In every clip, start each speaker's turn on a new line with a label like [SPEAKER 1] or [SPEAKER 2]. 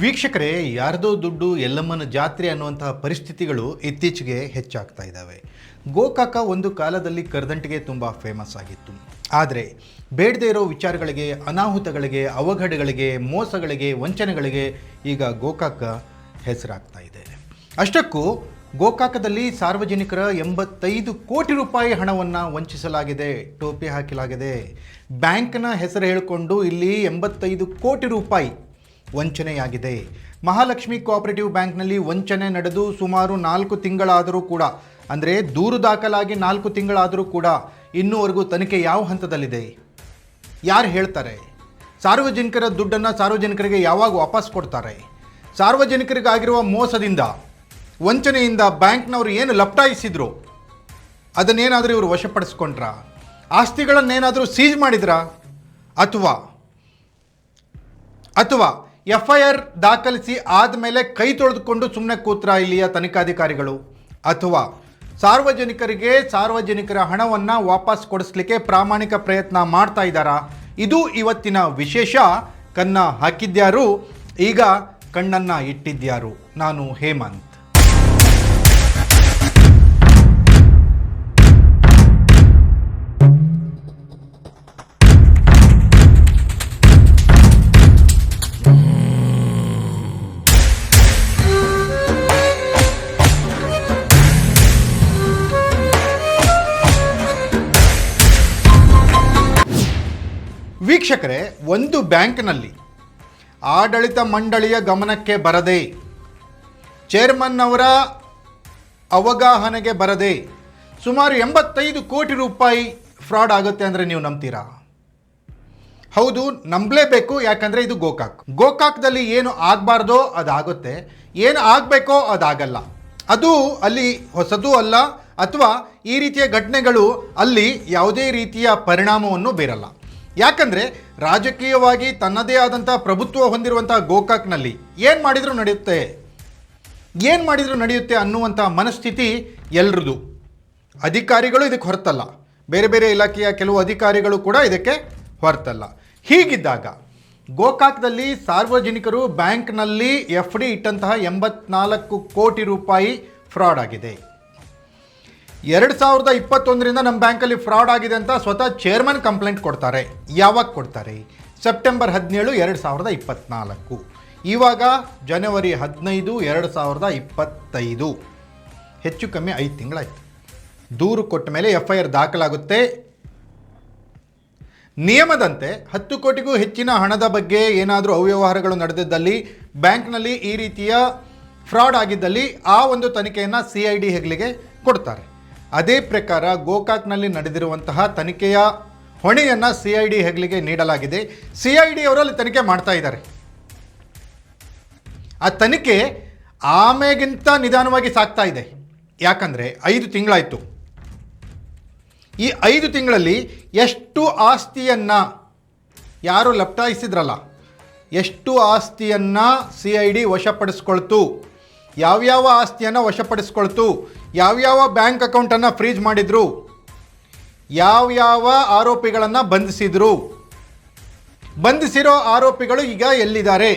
[SPEAKER 1] ವೀಕ್ಷಕರೇ, ಯಾರದೋ ದುಡ್ಡು ಎಲ್ಲಮ್ಮನ ಜಾತ್ರೆ ಅನ್ನುವಂತಹ ಪರಿಸ್ಥಿತಿಗಳು ಇತ್ತೀಚೆಗೆ ಹೆಚ್ಚಾಗ್ತಾ ಇದ್ದಾವೆ. ಗೋಕಾಕ ಒಂದು ಕಾಲದಲ್ಲಿ ಕರ್ದಂಟಿಗೆ ತುಂಬ ಫೇಮಸ್ ಆಗಿತ್ತು. ಆದರೆ, ಬೇಡದೇ ಇರೋ ವಿಚಾರಗಳಿಗೆ, ಅನಾಹುತಗಳಿಗೆ, ಅವಘಡಗಳಿಗೆ, ಮೋಸಗಳಿಗೆ, ವಂಚನೆಗಳಿಗೆ ಈಗ ಗೋಕಾಕ ಹೆಸರಾಗ್ತಾ ಇದೆ. ಅಷ್ಟಕ್ಕೂ, ಗೋಕಾಕದಲ್ಲಿ ಸಾರ್ವಜನಿಕರ ಎಂಬತ್ತೈದು ಕೋಟಿ ರೂಪಾಯಿ ಹಣವನ್ನು ವಂಚಿಸಲಾಗಿದೆ, ಟೋಪಿ ಹಾಕಲಾಗಿದೆ. ಬ್ಯಾಂಕ್ನ ಹೆಸರು ಹೇಳಿಕೊಂಡು ಇಲ್ಲಿ ಎಂಬತ್ತೈದು ಕೋಟಿ ರೂಪಾಯಿ ವಂಚನೆಯಾಗಿದೆ. ಮಹಾಲಕ್ಷ್ಮಿ ಕೋಆಪರೇಟಿವ್ ಬ್ಯಾಂಕ್ನಲ್ಲಿ ವಂಚನೆ ನಡೆದು ಸುಮಾರು ನಾಲ್ಕು ತಿಂಗಳಾದರೂ ಕೂಡ, ಅಂದರೆ ದೂರು ದಾಖಲಾಗಿ ನಾಲ್ಕು ತಿಂಗಳಾದರೂ ಕೂಡ ಇನ್ನೂವರೆಗೂ ತನಿಖೆ ಯಾವ ಹಂತದಲ್ಲಿದೆ? ಯಾರು ಹೇಳ್ತಾರೆ? ಸಾರ್ವಜನಿಕರ ದುಡ್ಡನ್ನು ಸಾರ್ವಜನಿಕರಿಗೆ ಯಾವಾಗ ವಾಪಸ್ ಕೊಡ್ತಾರೆ? ಸಾರ್ವಜನಿಕರಿಗಾಗಿರುವ ಮೋಸದಿಂದ, ವಂಚನೆಯಿಂದ ಬ್ಯಾಂಕ್ನವರು ಏನು ಲಪ್ಟಾಯಿಸಿದ್ರು? ಅದನ್ನೇನಾದರೂ ಇವರು ವಶಪಡಿಸ್ಕೊಂಡ್ರ? ಆಸ್ತಿಗಳನ್ನೇನಾದರೂ ಸೀಜ್ ಮಾಡಿದ್ರಾ? ಅಥವಾ ಅಥವಾ ಎಫ್ ಐ ಆರ್ ದಾಖಲಿಸಿ ಆದಮೇಲೆ ಕೈ ತೊಳೆದುಕೊಂಡು ಸುಮ್ಮನೆ ಕೂತ್ರ ಇಲ್ಲಿಯ ತನಿಖಾಧಿಕಾರಿಗಳು? ಅಥವಾ ಸಾರ್ವಜನಿಕರಿಗೆ ಸಾರ್ವಜನಿಕರ ಹಣವನ್ನು ವಾಪಸ್ ಕೊಡಿಸ್ಲಿಕ್ಕೆ ಪ್ರಾಮಾಣಿಕ ಪ್ರಯತ್ನ ಮಾಡ್ತಾ ಇದ್ದಾರಾ? ಇದು ಇವತ್ತಿನ ವಿಶೇಷ. ಕನ್ನ ಹಾಕಿದ್ಯಾರು, ಈಗ ಕಣ್ಣನ್ನು ಇಟ್ಟಿದ್ಯಾರು. ನಾನು ಹೇಮಂತ್. ವೀಕ್ಷಕರೇ, ಒಂದು ಬ್ಯಾಂಕ್ನಲ್ಲಿ ಆಡಳಿತ ಮಂಡಳಿಯ ಗಮನಕ್ಕೆ ಬರದೆ, ಚೇರ್ಮನ್ ಅವರ ಅವಗಾಹನೆಗೆ ಬರದೆ ಸುಮಾರು ಎಂಬತ್ತೈದು ಕೋಟಿ ರೂಪಾಯಿ ಫ್ರಾಡ್ ಆಗುತ್ತೆ ಅಂದರೆ ನೀವು ನಂಬ್ತೀರಾ? ಹೌದು, ನಂಬಲೇಬೇಕು, ಯಾಕಂದರೆ ಇದು ಗೋಕಾಕ್. ಗೋಕಾಕ್ದಲ್ಲಿ ಏನು ಆಗಬಾರ್ದೋ ಅದಾಗುತ್ತೆ, ಏನು ಆಗಬೇಕೋ ಅದಾಗಲ್ಲ. ಅದು ಅಲ್ಲಿ ಹೊಸದೂ ಅಲ್ಲ, ಅಥವಾ ಈ ರೀತಿಯ ಘಟನೆಗಳು ಅಲ್ಲಿ ಯಾವುದೇ ರೀತಿಯ ಪರಿಣಾಮವನ್ನು ಬೀರಲ್ಲ. ಯಾಕಂದರೆ ರಾಜಕೀಯವಾಗಿ ತನ್ನದೇ ಆದಂಥ ಪ್ರಭುತ್ವ ಹೊಂದಿರುವಂಥ ಗೋಕಾಕ್ನಲ್ಲಿ ಏನು ಮಾಡಿದರೂ ನಡೆಯುತ್ತೆ. ಏನು ಮಾಡಿದರೂ ನಡೆಯುತ್ತೆ ಅನ್ನುವಂಥ ಮನಸ್ಥಿತಿ ಎಲ್ರದು. ಅಧಿಕಾರಿಗಳು ಇದಕ್ಕೆ ಹೊರತಲ್ಲ. ಬೇರೆ ಬೇರೆ ಇಲಾಖೆಯ ಕೆಲವು ಅಧಿಕಾರಿಗಳು ಕೂಡ ಇದಕ್ಕೆ ಹೊರತಲ್ಲ. ಹೀಗಿದ್ದಾಗ ಗೋಕಾಕ್ದಲ್ಲಿ ಸಾರ್ವಜನಿಕರು ಬ್ಯಾಂಕ್ನಲ್ಲಿ ಎಫ್ ಡಿ ಇಟ್ಟಂತಹ ಎಂಬತ್ನಾಲ್ಕು ಕೋಟಿ ರೂಪಾಯಿ ಫ್ರಾಡ್ ಆಗಿದೆ. ಎರಡು ಸಾವಿರದ ಇಪ್ಪತ್ತೊಂದರಿಂದ ನಮ್ಮ ಬ್ಯಾಂಕಲ್ಲಿ ಫ್ರಾಡ್ ಆಗಿದೆ ಅಂತ ಸ್ವತಃ ಚೇರ್ಮನ್ ಕಂಪ್ಲೇಂಟ್ ಕೊಡ್ತಾರೆ. ಯಾವಾಗ ಕೊಡ್ತಾರೆ? ಸೆಪ್ಟೆಂಬರ್ ಹದಿನೇಳು, ಎರಡು ಸಾವಿರದ ಇಪ್ಪತ್ತ್ನಾಲ್ಕು ಇವಾಗ ಜನವರಿ ಹದಿನೈದು, ಎರಡು ಸಾವಿರದ ಇಪ್ಪತ್ತೈದು. ಹೆಚ್ಚು ಕಮ್ಮಿ ಐದು ತಿಂಗಳಾಯಿತು. ದೂರು ಕೊಟ್ಟ ಮೇಲೆ ಎಫ್ ಐ ಆರ್ ದಾಖಲಾಗುತ್ತೆ. ನಿಯಮದಂತೆ ಹತ್ತು ಕೋಟಿಗೂ ಹೆಚ್ಚಿನ ಹಣದ ಬಗ್ಗೆ ಏನಾದರೂ ಅವ್ಯವಹಾರಗಳು ನಡೆದಿದ್ದಲ್ಲಿ ಬ್ಯಾಂಕ್ನಲ್ಲಿ ಈ ರೀತಿಯ ಫ್ರಾಡ್ ಆಗಿದ್ದಲ್ಲಿ ಆ ಒಂದು ತನಿಖೆಯನ್ನು ಸಿ ಐ ಡಿ ಹೆಗ್ಲಿಗೆ ಕೊಡ್ತಾರೆ. ಅದೇ ಪ್ರಕಾರ ಗೋಕಾಕ್ನಲ್ಲಿ ನಡೆದಿರುವಂತಹ ತನಿಖೆಯ ಹೊಣೆಯನ್ನು ಸಿ ಐ ಡಿ ಹೆಗ್ಲಿಗೆ ನೀಡಲಾಗಿದೆ. ಸಿ ಐ ಡಿ ಅವರಲ್ಲಿ ತನಿಖೆ ಮಾಡ್ತಾ ಇದ್ದಾರೆ. ಆ ತನಿಖೆ ಆಮೆಗಿಂತ ನಿಧಾನವಾಗಿ ಸಾಕ್ತಾ ಇದೆ. ಯಾಕಂದರೆ ಐದು ತಿಂಗಳಾಯಿತು. ಈ ಐದು ತಿಂಗಳಲ್ಲಿ ಎಷ್ಟು ಆಸ್ತಿಯನ್ನು ಯಾರು ಲಪ್ಟಾಯಿಸಿದ್ರಲ್ಲ ಎಷ್ಟು ಆಸ್ತಿಯನ್ನು ಸಿ ಐ ಡಿ ವಶಪಡಿಸ್ಕೊಳ್ತು, ಯಾವ್ಯಾವ ಆಸ್ತಿಯನ್ನು ವಶಪಡಿಸ್ಕೊಳ್ತು ಯಾವ್ಯಾವ ಬ್ಯಾಂಕ್ ಅಕೌಂಟನ್ನು ಫ್ರೀಜ್ ಮಾಡಿದ್ರು? ಯಾವ್ಯಾವ ಆರೋಪಿಗಳನ್ನು ಬಂಧಿಸಿದ್ರು? ಬಂಧಿಸಿರೋ ಆರೋಪಿಗಳು ಈಗ ಎಲ್ಲಿದ್ದಾರೆ?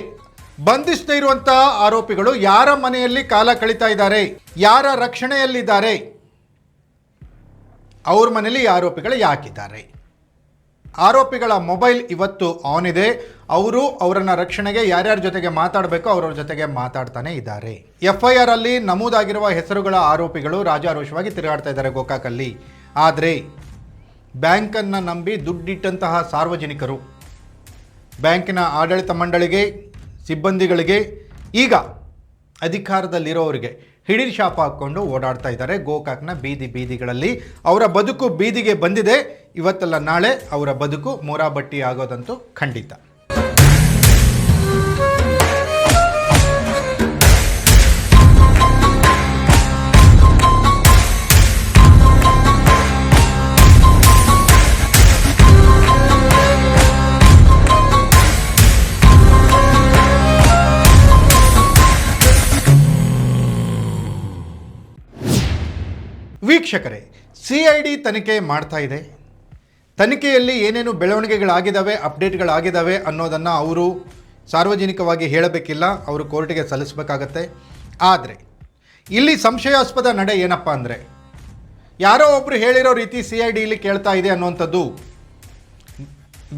[SPEAKER 1] ಬಂಧಿಸದೇ ಇರುವಂತಹ ಆರೋಪಿಗಳು ಯಾರ ಮನೆಯಲ್ಲಿ ಕಾಲ ಕಳೀತಾ ಇದ್ದಾರೆ? ಯಾರ ರಕ್ಷಣೆಯಲ್ಲಿದ್ದಾರೆ? ಅವ್ರ ಮನೆಯಲ್ಲಿ ಆರೋಪಿಗಳು ಯಾಕಿದ್ದಾರೆ? ಆರೋಪಿಗಳ ಮೊಬೈಲ್ ಇವತ್ತು ಆನ್ ಇದೆ. ಅವರು ಅವರನ್ನ ರಕ್ಷಣೆಗೆ ಯಾರ್ಯಾರ ಜೊತೆಗೆ ಮಾತಾಡಬೇಕು ಅವರವ್ರ ಜೊತೆಗೆ ಮಾತಾಡ್ತಾನೆ ಇದ್ದಾರೆ. ಎಫ್ಐಆರ್ ಅಲ್ಲಿ ನಮೂದಾಗಿರುವ ಹೆಸರುಗಳ ಆರೋಪಿಗಳು ರಾಜಾರೋಷವಾಗಿ ತಿರುಗಾಡ್ತಾ ಇದ್ದಾರೆ ಗೋಕಾಕಲ್ಲಿ. ಆದರೆ, ಬ್ಯಾಂಕನ್ನು ನಂಬಿ ದುಡ್ಡಿಟ್ಟಂತಹ ಸಾರ್ವಜನಿಕರು, ಬ್ಯಾಂಕಿನ ಆಡಳಿತ ಮಂಡಳಿಗೆ, ಸಿಬ್ಬಂದಿಗಳಿಗೆ, ಈಗ ಅಧಿಕಾರದಲ್ಲಿರೋರಿಗೆ ಹಿಡಿಲ್ ಶಾಪ ಹಾಕ್ಕೊಂಡು ಓಡಾಡ್ತಾ ಇದ್ದಾರೆ. ಗೋಕಾಕ್ನ ಬೀದಿ ಬೀದಿಗಳಲ್ಲಿ ಅವರ ಬದುಕು ಬೀದಿಗೆ ಬಂದಿದೆ. ಇವತ್ತಲ್ಲ ನಾಳೆ ಅವರ ಬದುಕು ಮೋರಾಬಟ್ಟಿ ಆಗೋದಂತೂ ಖಂಡಿತ. ವೀಕ್ಷಕರೇ ಸಿ ಐ ಡಿ ತನಿಖೆ ಮಾಡ್ತಾ ಇದೆ. ತನಿಖೆಯಲ್ಲಿ ಏನೇನು ಬೆಳವಣಿಗೆಗಳಾಗಿದ್ದಾವೆ, ಅಪ್ಡೇಟ್ಗಳಾಗಿದ್ದಾವೆ ಅನ್ನೋದನ್ನು ಅವರು ಸಾರ್ವಜನಿಕವಾಗಿ ಹೇಳಬೇಕಿಲ್ಲ, ಅವರು ಕೋರ್ಟಿಗೆ ಸಲ್ಲಿಸಬೇಕಾಗತ್ತೆ. ಆದರೆ, ಇಲ್ಲಿ ಸಂಶಯಾಸ್ಪದ ನಡೆ ಏನಪ್ಪ ಅಂದರೆ, ಯಾರೋ ಒಬ್ಬರು ಹೇಳಿರೋ ರೀತಿ ಸಿ ಐ ಡಿಲಿ ಕೇಳ್ತಾ ಇದೆ ಅನ್ನುವಂಥದ್ದು,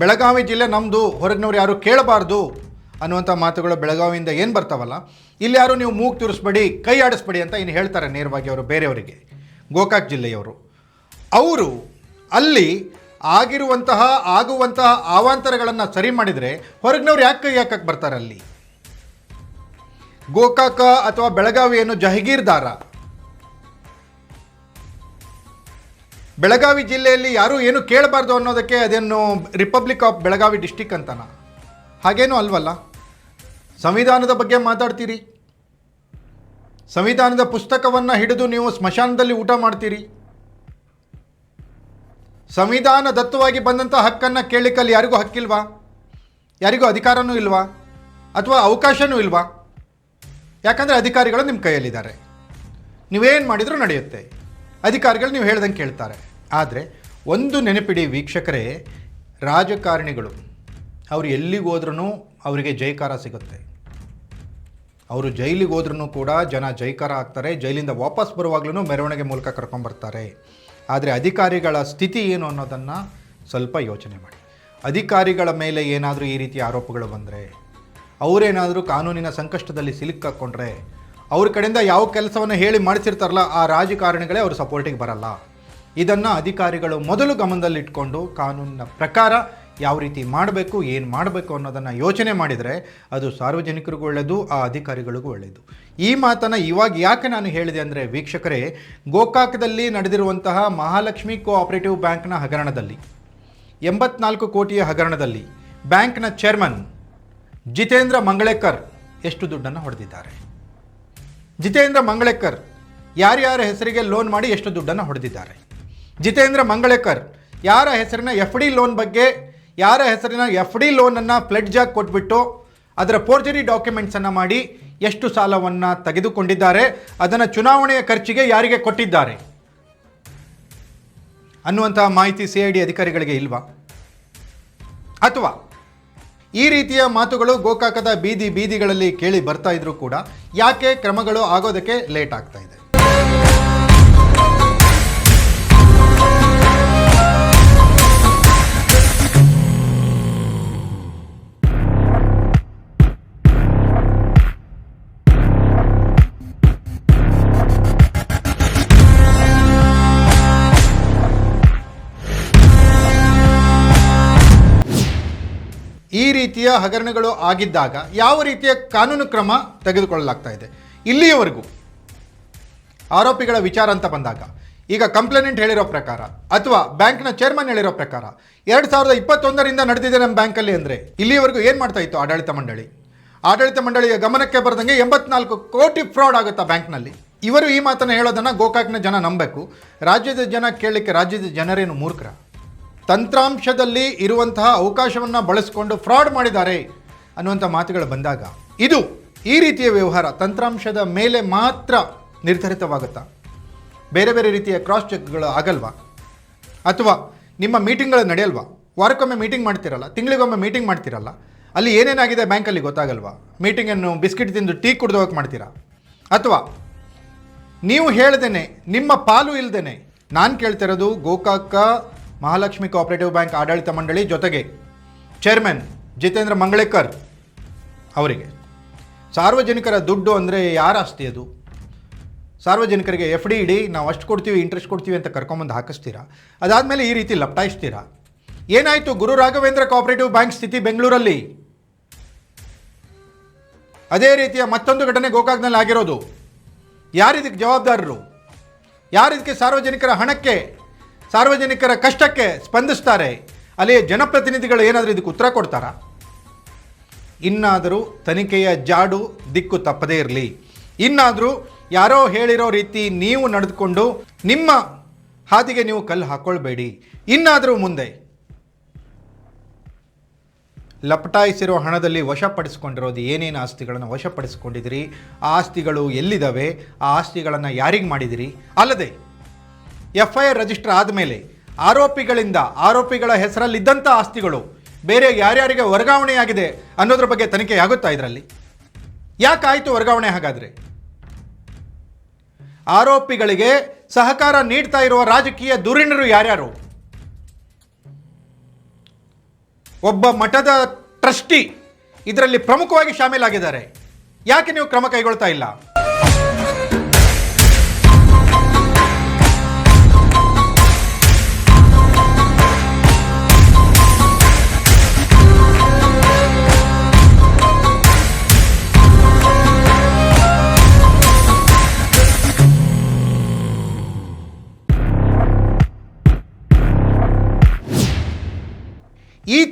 [SPEAKER 1] ಬೆಳಗಾವಿ ಜಿಲ್ಲೆ ನಮ್ಮದು ಹೊರಗಿನವ್ರು ಯಾರು ಕೇಳಬಾರ್ದು ಅನ್ನುವಂಥ ಮಾತುಗಳು ಬೆಳಗಾವಿಯಿಂದ ಏನು ಬರ್ತಾವಲ್ಲ, ಇಲ್ಲಿ ಯಾರು ನೀವು ಮೂಗು ತುರಿಸ್ಬೇಡಿ, ಕೈ ಆಡಿಸ್ಬೇಡಿ ಅಂತ ಇನ್ನು ಹೇಳ್ತಾರೆ ನೇರವಾಗಿ ಅವರು ಬೇರೆಯವರಿಗೆ. ಗೋಕಾಕ್ ಜಿಲ್ಲೆಯವರು. ಅವರು ಅಲ್ಲಿ ಆಗಿರುವಂತಹ, ಆಗುವಂತಹ ಅವಾಂತರಗಳನ್ನು ಸರಿ ಮಾಡಿದರೆ ಹೊರಗಿನವ್ರು ಯಾಕೆ ಕೈ ಹಾಕಕ್ಕೆ ಬರ್ತಾರೆ ಅಲ್ಲಿ? ಗೋಕಾಕ ಅಥವಾ ಬೆಳಗಾವಿ ಏನು ಜಹಗೀರ್ದಾರ. ಬೆಳಗಾವಿ ಜಿಲ್ಲೆಯಲ್ಲಿ ಯಾರೂ ಏನು ಕೇಳಬಾರ್ದು ಅನ್ನೋದಕ್ಕೆ ಅದೇನು ರಿಪಬ್ಲಿಕ್ ಆಫ್ ಬೆಳಗಾವಿ ಡಿಸ್ಟಿಕ್ ಅಂತನ? ಹಾಗೇನು ಅಲ್ವಲ್ಲ? ಸಂವಿಧಾನದ ಬಗ್ಗೆ ಮಾತಾಡ್ತೀರಿ. ಸಂವಿಧಾನದ ಪುಸ್ತಕವನ್ನು ಹಿಡಿದು ನೀವು ಸ್ಮಶಾನದಲ್ಲಿ ಊಟ ಮಾಡ್ತೀರಿ? ಸಂವಿಧಾನ ದತ್ತವಾಗಿ ಬಂದಂಥ ಹಕ್ಕನ್ನು ಕೇಳಿಕಲ್ಲಿ ಯಾರಿಗೂ ಹಕ್ಕಿಲ್ವಾ? ಯಾರಿಗೂ ಅಧಿಕಾರನೂ ಇಲ್ವಾ? ಅಥವಾ ಅವಕಾಶನೂ ಇಲ್ವಾ? ಯಾಕಂದರೆ ಅಧಿಕಾರಿಗಳು ನಿಮ್ಮ ಕೈಯಲ್ಲಿದ್ದಾರೆ. ನೀವೇನು ಮಾಡಿದರೂ ನಡೆಯುತ್ತೆ. ಅಧಿಕಾರಿಗಳು ನೀವು ಹೇಳ್ದಂಗೆ ಕೇಳ್ತಾರೆ. ಆದರೆ ಒಂದು ನೆನಪಿಡಿ ವೀಕ್ಷಕರೇ, ರಾಜಕಾರಣಿಗಳು, ಅವರು ಎಲ್ಲಿಗೆ ಹೋದ್ರೂ ಅವರಿಗೆ ಜೈಕಾರ ಸಿಗುತ್ತೆ. ಅವರು ಜೈಲಿಗೆ ಹೋದ್ರೂ ಕೂಡ ಜನ ಜೈಕಾರ ಆಗ್ತಾರೆ, ಜೈಲಿಂದ ವಾಪಸ್ ಬರುವಾಗ್ಲೂ ಮೆರವಣಿಗೆ ಮೂಲಕ ಕರ್ಕೊಂಬರ್ತಾರೆ. ಆದರೆ ಅಧಿಕಾರಿಗಳ ಸ್ಥಿತಿ ಏನು ಅನ್ನೋದನ್ನು ಸ್ವಲ್ಪ ಯೋಚನೆ ಮಾಡಿ. ಅಧಿಕಾರಿಗಳ ಮೇಲೆ ಏನಾದರೂ ಈ ರೀತಿ ಆರೋಪಗಳು ಬಂದರೆ, ಅವರೇನಾದರೂ ಕಾನೂನಿನ ಸಂಕಷ್ಟದಲ್ಲಿ ಸಿಲುಕಾಕೊಂಡ್ರೆ ಅವ್ರ ಕಡೆಯಿಂದ ಯಾವ ಕೆಲಸವನ್ನು ಹೇಳಿ ಮಾಡಿಸಿರ್ತಾರಲ್ಲ, ಆ ರಾಜಕಾರಣಿಗಳೇ ಅವ್ರ ಸಪೋರ್ಟಿಗೆ ಬರಲ್ಲ. ಇದನ್ನು ಅಧಿಕಾರಿಗಳು ಮೊದಲು ಗಮನದಲ್ಲಿಟ್ಕೊಂಡು ಕಾನೂನಿನ ಪ್ರಕಾರ ಯಾವ ರೀತಿ ಮಾಡಬೇಕು, ಏನು ಮಾಡಬೇಕು ಅನ್ನೋದನ್ನು ಯೋಚನೆ ಮಾಡಿದರೆ ಅದು ಸಾರ್ವಜನಿಕರಿಗೂ ಒಳ್ಳೆಯದು ಆ ಅಧಿಕಾರಿಗಳಿಗೂ ಒಳ್ಳೆಯದು ಈ ಮಾತನ್ನು ಇವಾಗ ಯಾಕೆ ನಾನು ಹೇಳಿದೆ ಅಂದರೆ ವೀಕ್ಷಕರೇ, ಗೋಕಾಕದಲ್ಲಿ ನಡೆದಿರುವಂತಹ ಮಹಾಲಕ್ಷ್ಮಿ ಕೋಆಪರೇಟಿವ್ ಬ್ಯಾಂಕ್ನ ಹಗರಣದಲ್ಲಿ, ಎಂಬತ್ನಾಲ್ಕು ಕೋಟಿಯ ಹಗರಣದಲ್ಲಿ ಬ್ಯಾಂಕ್ನ ಚೇರ್ಮನ್ ಜಿತೇಂದ್ರ ಮಂಗಳೇಕರ್ ಎಷ್ಟು ದುಡ್ಡನ್ನು ಹೊಡೆದಿದ್ದಾರೆ. ಜಿತೇಂದ್ರ ಮಂಗಳೇಕರ್ ಯಾರ್ಯಾರ ಹೆಸರಿಗೆ ಲೋನ್ ಮಾಡಿ ಎಷ್ಟು ದುಡ್ಡನ್ನು ಹೊಡೆದಿದ್ದಾರೆ. ಜಿತೇಂದ್ರ ಮಂಗಳೇಕರ್ ಯಾರ ಹೆಸರಿನ ಎಫ್ ಡಿ ಲೋನ್ ಬಗ್ಗೆ ಯಾರ ಹೆಸರಿನ ಎಫ್ ಡಿ ಲೋನನ್ನು ಫ್ಲೆಡ್ಜ್ ಆಗಿ ಕೊಟ್ಬಿಟ್ಟು ಅದರ ಫೋರ್ಜರಿ ಡಾಕ್ಯುಮೆಂಟ್ಸನ್ನು ಮಾಡಿ ಎಷ್ಟು ಸಾಲವನ್ನು ತೆಗೆದುಕೊಂಡಿದ್ದಾರೆ, ಅದನ್ನು ಚುನಾವಣೆಯ ಖರ್ಚಿಗೆ ಯಾರಿಗೆ ಕೊಟ್ಟಿದ್ದಾರೆ ಅನ್ನುವಂತಹ ಮಾಹಿತಿ ಸಿ ಐ ಡಿ ಅಧಿಕಾರಿಗಳಿಗೆ ಇಲ್ವಾ? ಅಥವಾ ಈ ರೀತಿಯ ಮಾತುಗಳು ಗೋಕಾಕದ ಬೀದಿ ಬೀದಿಗಳಲ್ಲಿ ಕೇಳಿ ಬರ್ತಾ ಇದ್ರೂ ಕೂಡ ಯಾಕೆ ಕ್ರಮಗಳು ಆಗೋದಕ್ಕೆ ಲೇಟ್ ಆಗ್ತಾ ಇದೆ? ಈ ರೀತಿಯ ಹಗರಣಗಳು ಆಗಿದ್ದಾಗ ಯಾವ ರೀತಿಯ ಕಾನೂನು ಕ್ರಮ ತೆಗೆದುಕೊಳ್ಳಲಾಗ್ತಾ ಇದೆ? ಇಲ್ಲಿಯವರೆಗೂ ಆರೋಪಿಗಳ ವಿಚಾರ ಅಂತ ಬಂದಾಗ, ಈಗ ಕಂಪ್ಲೇನೆಂಟ್ ಹೇಳಿರೋ ಪ್ರಕಾರ ಅಥವಾ ಬ್ಯಾಂಕ್ನ ಚೇರ್ಮನ್ ಹೇಳಿರೋ ಪ್ರಕಾರ, ಎರಡು ಸಾವಿರದ ಇಪ್ಪತ್ತೊಂದರಿಂದ ನಡೆದಿದೆ ನಮ್ಮ ಬ್ಯಾಂಕಲ್ಲಿ ಅಂದರೆ ಇಲ್ಲಿಯವರೆಗೂ ಏನು ಮಾಡ್ತಾ ಇತ್ತು ಆಡಳಿತ ಮಂಡಳಿ? ಆಡಳಿತ ಮಂಡಳಿಯ ಗಮನಕ್ಕೆ ಬರೆದಂಗೆ ಎಂಬತ್ನಾಲ್ಕು ಕೋಟಿ ಫ್ರಾಡ್ ಆಗುತ್ತಾ ಬ್ಯಾಂಕ್ನಲ್ಲಿ? ಇವರು ಈ ಮಾತನ್ನು ಹೇಳೋದನ್ನು ಗೋಕಾಕ್ನ ಜನ ನಂಬಬೇಕು. ರಾಜ್ಯದ ಜನ ಕೇಳಲಿಕ್ಕೆ ರಾಜ್ಯದ ಜನರೇನು ಮೂರ್ಖರ? ತಂತ್ರಾಂಶದಲ್ಲಿ ಇರುವಂತಹ ಅವಕಾಶವನ್ನು ಬಳಸಿಕೊಂಡು ಫ್ರಾಡ್ ಮಾಡಿದ್ದಾರೆ ಅನ್ನುವಂಥ ಮಾತುಗಳು ಬಂದಾಗ ಇದು ಈ ರೀತಿಯ ವ್ಯವಹಾರ ತಂತ್ರಾಂಶದ ಮೇಲೆ ಮಾತ್ರ ನಿರ್ಧರಿತವಾಗುತ್ತಾ? ಬೇರೆ ಬೇರೆ ರೀತಿಯ ಕ್ರಾಸ್ ಚೆಕ್ಗಳು ಆಗಲ್ವಾ? ಅಥವಾ ನಿಮ್ಮ ಮೀಟಿಂಗ್ಗಳು ನಡೆಯಲ್ವಾ? ವಾರಕ್ಕೊಮ್ಮೆ ಮೀಟಿಂಗ್ ಮಾಡ್ತಿರಲ್ಲ, ತಿಂಗಳಿಗೊಮ್ಮೆ ಮೀಟಿಂಗ್ ಮಾಡ್ತಿರಲ್ಲ, ಅಲ್ಲಿ ಏನೇನಾಗಿದೆ ಬ್ಯಾಂಕಲ್ಲಿ ಗೊತ್ತಾಗಲ್ವಾ? ಮೀಟಿಂಗನ್ನು ಬಿಸ್ಕಿಟ್ ತಿಂದು ಟೀ ಕುಡ್ದು ಮಾಡ್ತೀರಾ? ಅಥವಾ ನೀವು ಹೇಳ್ದೇನೆ, ನಿಮ್ಮ ಪಾಲು ಇಲ್ದೇನೆ, ನಾನು ಕೇಳ್ತಿರೋದು ಗೋಕಾಕ ಮಹಾಲಕ್ಷ್ಮಿ ಕೋಆಪರೇಟಿವ್ ಬ್ಯಾಂಕ್ ಆಡಳಿತ ಮಂಡಳಿ ಜೊತೆಗೆ ಚೇರ್ಮನ್ ಜಿತೇಂದ್ರ ಮಂಗಳೇಕರ್ ಅವರಿಗೆ. ಸಾರ್ವಜನಿಕರ ದುಡ್ಡು ಅಂದರೆ ಯಾರ ಆಸ್ತಿ ಅದು? ಸಾರ್ವಜನಿಕರಿಗೆ ಎಫ್ ಡಿ ಇಡಿ, ನಾವು ಅಷ್ಟು ಕೊಡ್ತೀವಿ ಇಂಟ್ರೆಸ್ಟ್ ಕೊಡ್ತೀವಿ ಅಂತ ಕರ್ಕೊಂಬಂದು ಹಾಕಿಸ್ತೀರಾ? ಅದಾದಮೇಲೆ ಈ ರೀತಿ ಲಪ್ಟಾಯಿಸ್ತೀರಾ? ಏನಾಯಿತು ಗುರು ರಾಘವೇಂದ್ರ ಕೋಆಪರೇಟಿವ್ ಬ್ಯಾಂಕ್ ಸ್ಥಿತಿ ಬೆಂಗಳೂರಲ್ಲಿ? ಅದೇ ರೀತಿಯ ಮತ್ತೊಂದು ಘಟನೆ ಗೋಕಾಕ್ನಲ್ಲಿ ಆಗಿರೋದು. ಯಾರಿದಕ್ಕೆ ಜವಾಬ್ದಾರರು? ಯಾರಿದಕ್ಕೆ ಸಾರ್ವಜನಿಕರ ಹಣಕ್ಕೆ? ಸಾರ್ವಜನಿಕರ ಕಷ್ಟಕ್ಕೆ ಸ್ಪಂದಿಸ್ತಾರೆ. ಅಲ್ಲಿ ಜನಪ್ರತಿನಿಧಿಗಳು ಏನಾದರೂ ಇದಕ್ಕೆ ಉತ್ತರ ಕೊಡ್ತಾರಾ? ಇನ್ನಾದರೂ ತನಿಖೆಯ ಜಾಡು ದಿಕ್ಕು ತಪ್ಪದೇ ಇರಲಿ. ಇನ್ನಾದರೂ ಯಾರೋ ಹೇಳಿರೋ ರೀತಿ ನೀವು ನಡೆದುಕೊಂಡು ನಿಮ್ಮ ಹಾದಿಗೆ ನೀವು ಕಲ್ಲು ಹಾಕ್ಕೊಳ್ಬೇಡಿ ಇನ್ನಾದರೂ ಮುಂದೆ ಲಪಟಾಯಿಸಿರೋ ಹಣದಲ್ಲಿ ವಶಪಡಿಸ್ಕೊಂಡಿರೋದು ಏನೇನು ಆಸ್ತಿಗಳನ್ನು ವಶಪಡಿಸ್ಕೊಂಡಿದ್ದೀರಿ? ಆ ಆಸ್ತಿಗಳು ಎಲ್ಲಿದ್ದಾವೆ? ಆ ಆಸ್ತಿಗಳನ್ನು ಯಾರಿಗೆ ಮಾಡಿದಿರಿ ಅಲ್ಲದೆ ಎಫ್ ಐ ಆರ್ ರಿಜಿಸ್ಟರ್ ಆದಮೇಲೆ ಆರೋಪಿಗಳಿಂದ ಆರೋಪಿಗಳ ಹೆಸರಲ್ಲಿದ್ದಂಥ ಆಸ್ತಿಗಳು ಬೇರೆ ಯಾರ್ಯಾರಿಗೆ ವರ್ಗಾವಣೆಯಾಗಿದೆ ಅನ್ನೋದ್ರ ಬಗ್ಗೆ ತನಿಖೆ ಆಗುತ್ತಾ ಇದರಲ್ಲಿ? ಯಾಕಾಯಿತು ವರ್ಗಾವಣೆ ಹಾಗಾದರೆ? ಆರೋಪಿಗಳಿಗೆ ಸಹಕಾರ ನೀಡ್ತಾ ಇರುವ ರಾಜಕೀಯ ಧುರೀಣರು ಯಾರ್ಯಾರು? ಒಬ್ಬ ಮಠದ ಟ್ರಸ್ಟಿ ಇದರಲ್ಲಿ ಪ್ರಮುಖವಾಗಿ ಶಾಮೀಲಾಗಿದ್ದಾರೆ. ಯಾಕೆ ನೀವು ಕ್ರಮ ಕೈಗೊಳ್ತಾ ಇಲ್ಲ?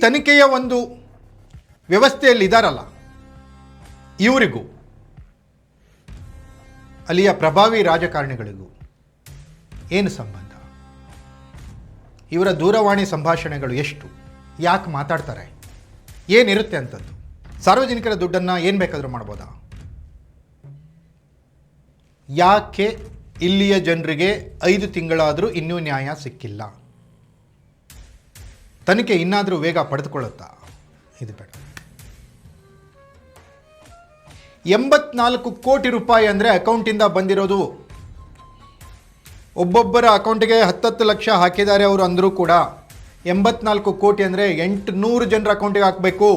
[SPEAKER 1] ತನಿಖೆಯ ಒಂದು ವ್ಯವಸ್ಥೆಯಲ್ಲಿ ಇದ್ದಾರಲ್ಲ ಇವರಿಗೂ, ಅಲ್ಲಿಯ ಪ್ರಭಾವಿ ರಾಜಕಾರಣಿಗಳಿಗೂ ಏನು ಸಂಬಂಧ? ಇವರ ದೂರವಾಣಿ ಸಂಭಾಷಣೆಗಳು ಎಷ್ಟು? ಯಾಕೆ ಮಾತಾಡ್ತಾರೆ? ಏನಿರುತ್ತೆ ಅಂತದ್ದು? ಸಾರ್ವಜನಿಕರ ದುಡ್ಡನ್ನು ಏನು ಬೇಕಾದರೂ ಮಾಡ್ಬೋದಾ? ಯಾಕೆ ಇಲ್ಲಿಯ ಜನರಿಗೆ ಐದು ತಿಂಗಳಾದರೂ ಇನ್ನೂ ನ್ಯಾಯ ಸಿಕ್ಕಿಲ್ಲ? ತನಿಖೆ ಇನ್ನಾದರೂ ವೇಗ ಪಡೆದುಕೊಳ್ಳುತ್ತಾ? ಇದು ಬೇಡ. ಎಂಬತ್ನಾಲ್ಕು ಕೋಟಿ ರೂಪಾಯಿ ಅಂದರೆ ಅಕೌಂಟಿಂದ ಬಂದಿರೋದು. ಒಬ್ಬೊಬ್ಬರ ಅಕೌಂಟಿಗೆ ಹತ್ತತ್ತು ಲಕ್ಷ ಹಾಕಿದ್ದಾರೆ ಅವರು ಅಂದರೂ ಕೂಡ ಎಂಬತ್ನಾಲ್ಕು ಕೋಟಿ ಅಂದರೆ ಎಂಟುನೂರು ಜನರ ಅಕೌಂಟಿಗೆ ಹಾಕಬೇಕು.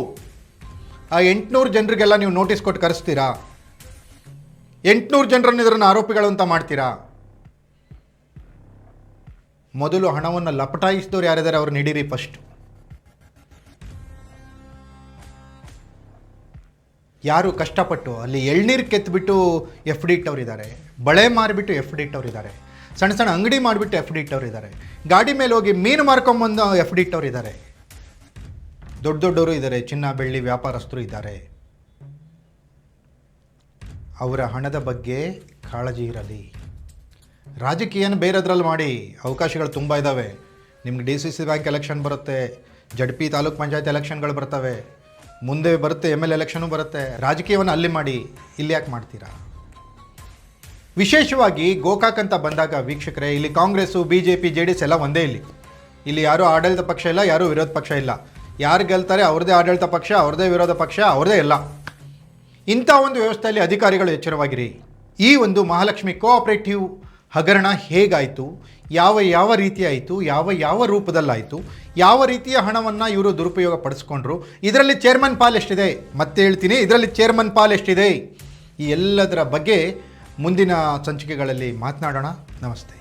[SPEAKER 1] ಆ ಎಂಟುನೂರು ಜನರಿಗೆಲ್ಲ ನೀವು ನೋಟಿಸ್ ಕೊಟ್ಟು ಕರೆಸ್ತೀರಾ? ಎಂಟುನೂರು ಜನರನ್ನು ಇದನ್ನು ಆರೋಪಿಗಳು ಅಂತ ಮಾಡ್ತೀರಾ? ಮೊದಲು ಹಣವನ್ನು ಲಪಟಾಯಿಸಿದವ್ರು ಯಾರಿದ್ದಾರೆ ಅವ್ರು ನೀಡಿರಿ ಫಸ್ಟ್ ಯಾರು ಕಷ್ಟಪಟ್ಟು, ಅಲ್ಲಿ ಎಳ್ನೀರು ಕೆತ್ತಿಬಿಟ್ಟು ಎಫ್ ಡಿ ಇಟ್ಟವ್ರಿದ್ದಾರೆ ಬಳೆ ಮಾರಿಬಿಟ್ಟು ಎಫ್ ಡಿ ಇಟ್ಟವ್ರಿದ್ದಾರೆ ಸಣ್ಣ ಸಣ್ಣ ಅಂಗಡಿ ಮಾಡಿಬಿಟ್ಟು ಎಫ್ ಡಿ ಇಟ್ಟವ್ರಿದ್ದಾರೆ ಗಾಡಿ ಮೇಲೆ ಹೋಗಿ ಮೀನು ಮಾರ್ಕೊಂಬಂದು ಎಫ್ ಡಿ ಇಟ್ಟವ್ರಿದ್ದಾರೆ ದೊಡ್ಡ ದೊಡ್ಡವರು ಇದ್ದಾರೆ, ಚಿನ್ನ, ಬೆಳ್ಳಿ ವ್ಯಾಪಾರಸ್ಥರು ಇದ್ದಾರೆ. ಅವರ ಹಣದ ಬಗ್ಗೆ ಕಾಳಜಿ ಇರಲಿ. ರಾಜಕೀಯನ ಬೇರೆದ್ರಲ್ಲಿ ಮಾಡಿ ಅವಕಾಶಗಳು ತುಂಬ ಇದ್ದಾವೆ ನಿಮ್ಗೆ D C C bank election ಬರುತ್ತೆ ಜಡ್ ಪಿ ತಾಲೂಕ್ ಪಂಚಾಯತ್ ಎಲೆಕ್ಷನ್ಗಳು ಬರ್ತವೆ, ಮುಂದೆ ಬರುತ್ತೆ ಎಂ ಎಲ್ ಎಲೆಕ್ಷನು ಬರುತ್ತೆ. ರಾಜಕೀಯವನ್ನು ಅಲ್ಲಿ ಮಾಡಿ, ಇಲ್ಲಿ ಯಾಕೆ ಮಾಡ್ತೀರಾ? ವಿಶೇಷವಾಗಿ ಗೋಕಾಕ್ ಅಂತ ಬಂದಾಗ ವೀಕ್ಷಕರೇ, ಇಲ್ಲಿ Congress, B J P, J D S ಎಲ್ಲ ಒಂದೇ ಇಲ್ಲಿ. ಇಲ್ಲಿ ಯಾರೂ ಆಡಳಿತ ಪಕ್ಷ ಇಲ್ಲ, ಯಾರೂ ವಿರೋಧ ಪಕ್ಷ ಇಲ್ಲ. ಯಾರು ಗೆಲ್ತಾರೆ ಅವ್ರದೇ ಆಡಳಿತ ಪಕ್ಷ ಅವ್ರದೇ ವಿರೋಧ ಪಕ್ಷ ಅವ್ರದೇ ಇಲ್ಲ. ಇಂಥ ಒಂದು ವ್ಯವಸ್ಥೆಯಲ್ಲಿ ಅಧಿಕಾರಿಗಳು ಎಚ್ಚರವಾಗಿರಿ. ಈ ಒಂದು ಮಹಾಲಕ್ಷ್ಮಿ ಕೋಆಪರೇಟಿವ್ ಹಗರಣ ಹೇಗಾಯಿತು? ಯಾವ ಯಾವ ರೀತಿ ಆಯಿತು? ಯಾವ ಯಾವ ರೂಪದಲ್ಲಾಯಿತು? ಯಾವ ರೀತಿಯ ಹಣವನ್ನು ಇವರು ದುರುಪಯೋಗ ಪಡಿಸ್ಕೊಂಡ್ರು? ಇದರಲ್ಲಿ ಚೇರ್ಮನ್ ಪಾಲ್ ಎಷ್ಟಿದೆ? ಮತ್ತೆ ಹೇಳ್ತೀನಿ, ಇದರಲ್ಲಿ ಚೇರ್ಮನ್ ಪಾಲ್ ಎಷ್ಟಿದೆ? ಈ ಎಲ್ಲದರ ಬಗ್ಗೆ ಮುಂದಿನ ಸಂಚಿಕೆಗಳಲ್ಲಿ ಮಾತನಾಡೋಣ. ನಮಸ್ತೆ.